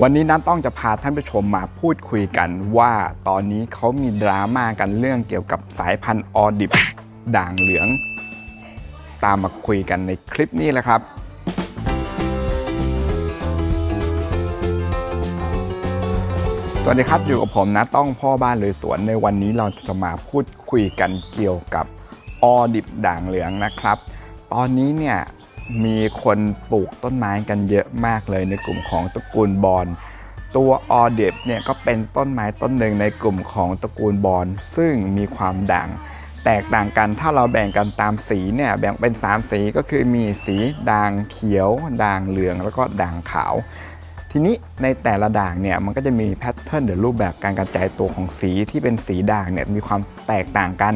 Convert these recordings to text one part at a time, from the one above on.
วันนี้นัทต้องจะพาท่านผู้ชมมาพูดคุยกันว่าตอนนี้เขามีดราม่ากันเรื่องเกี่ยวกับสายพันธุ์ออดิบด่างเหลือง ตามมาคุยกันในคลิปนี้แหละครับ สวัสดีครับอยู่กับผมนะต้องพ่อบ้านเลยสวนในวันนี้เราจะมาพูดคุยกันเกี่ยวกับออดิบด่างเหลืองนะครับ ตอนนี้เนี่ย มีคนปลูกต้นไม้กันเยอะมากเลยในกลุ่มของตระกูลบอนตัวออเดบเนี่ยก็เป็นต้นไม้ต้นหนึ่งในกลุ่มของตระกูลบอนซึ่งมีความด่างแตกต่างกันถ้าเราแบ่งกันตามสีเนี่ยแบ่งเป็น 3 สีก็คือมีสีด่างเขียว ด่างเหลืองแล้วก็ด่างขาว ทีนี้ในแต่ละด่างเนี่ยมันก็จะมีแพทเทิร์นหรือรูปแบบการกระจายตัวของสีที่เป็นสีด่างเนี่ยมีความแตกต่างกัน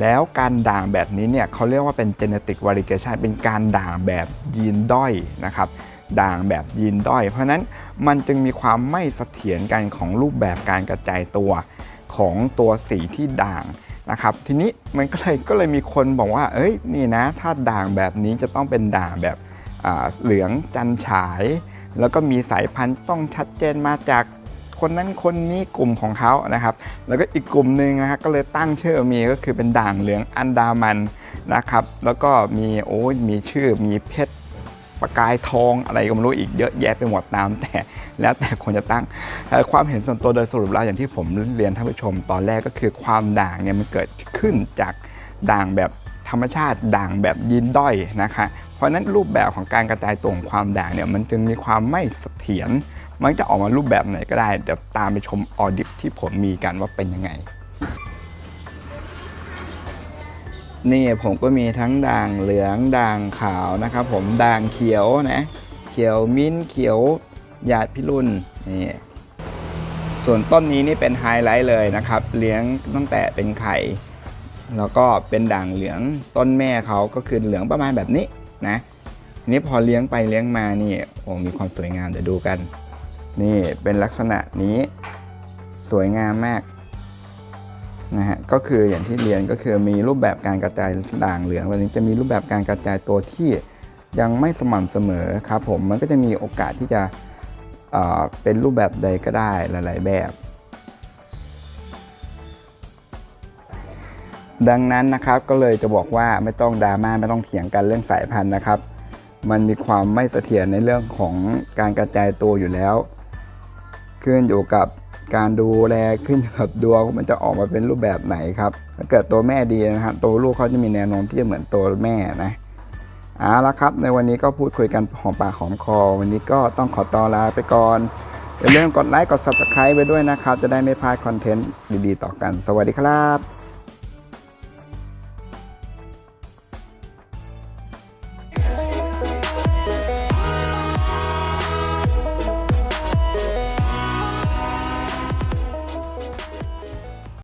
แล้วการด่างแบบนี้เนี่ยเขาเรียกว่าเป็น genetic variation เป็นการด่างแบบยีนด้อยนะครับด่างแบบยีนด้อย เพราะนั้นมันจึงมีความไม่เสถียรกันของรูปแบบการกระจายตัวของตัวสีที่ด่างนะครับทีนี้มันก็เลยก็เลยมีคนบอกว่า เอ้ยนี่นะ ถ้าด่างแบบนี้จะต้องเป็นด่างแบบเหลืองจันฉาย แล้วก็มีสายพันธุ์ต้องชัดเจนมาจาก คนนั้นคนนี้กลุ่มของเขานะครับ แล้วก็อีกกลุ่มหนึ่งนะฮะก็เลยตั้งชื่อมีก็คือเป็นด่างเหลืองอันดามันนะครับ แล้วก็มีโอ้ยมีชื่อมีเพชรประกายทองอะไรก็ไม่รู้อีกเยอะแยะไปหมดตามแต่แล้วแต่คนจะตั้งแต่ความเห็นส่วนตัวโดยสรุปแล้วอย่างที่ผมเรียนท่านผู้ชม ตอนแรกก็คือความด่างเนี่ยมันเกิดขึ้นจากด่างแบบธรรมชาติด่างแบบยินด้อยนะคะ เพราะนั้นรูปแบบของการกระจายตัวของความด่างเนี่ยมันจึงมีความไม่เสถียร มันจะออกมารูปแบบไหนก็ได้ เดี๋ยวตามไปชมออดิบที่ผมมีกันว่าเป็นยังไง นี่ผมก็มีทั้งด่างเหลืองด่างขาวนะครับผมด่างเขียวนะ เขียวมิ้นเขียวหยาดพิรุณนี่ส่วนต้นนี้นี่เป็นไฮไลท์เลยนะครับ เลี้ยงตั้งแต่เป็นไข่ แล้วก็เป็นด่างเหลืองต้นแม่เขาก็คือเหลืองประมาณแบบนี้นะนี้พอเลี้ยงไปเลี้ยงมานี่โอ้มีความสวยงามเดี๋ยวดูกัน นี่เป็นลักษณะนี้สวยงามมากนะฮะก็คืออย่างที่เรียนก็คือมีรูปแบบการกระจายด่างเหลืองวันนี้จะมีรูปแบบการกระจายตัวที่ยังไม่สม่ำเสมอครับผมมันก็จะมีโอกาสที่จะเเป็นรูปแบบใดก็ได้หลาย ๆ แบบ ดังนั้นนะครับก็เลยจะบอกว่าไม่ต้องดราม่าไม่ต้องเถียงกันเรื่องสายพันธุ์นะครับ มันมีความไม่เสถียรในเรื่องของการกระจายตัวอยู่แล้ว ขึ้นอยู่กับการดูแลขึ้นอยู่กับดวงว่ามันจะออกมาเป็นรูปแบบไหนครับ ถ้าเกิดตัวแม่ดีนะฮะตัวลูกเขาจะมีแนวโน้มที่จะเหมือนตัวแม่นะเอาละครับ ในวันนี้ก็พูดคุยกันหอมปากหอมคอ วันนี้ก็ต้องขอตอลาไปก่อนอย่าลืมกดไลค์กด subscribe ไปด้วยนะครับ จะได้ไม่พลาดคอนเทนต์ดีๆ ต่อกัน สวัสดีครับ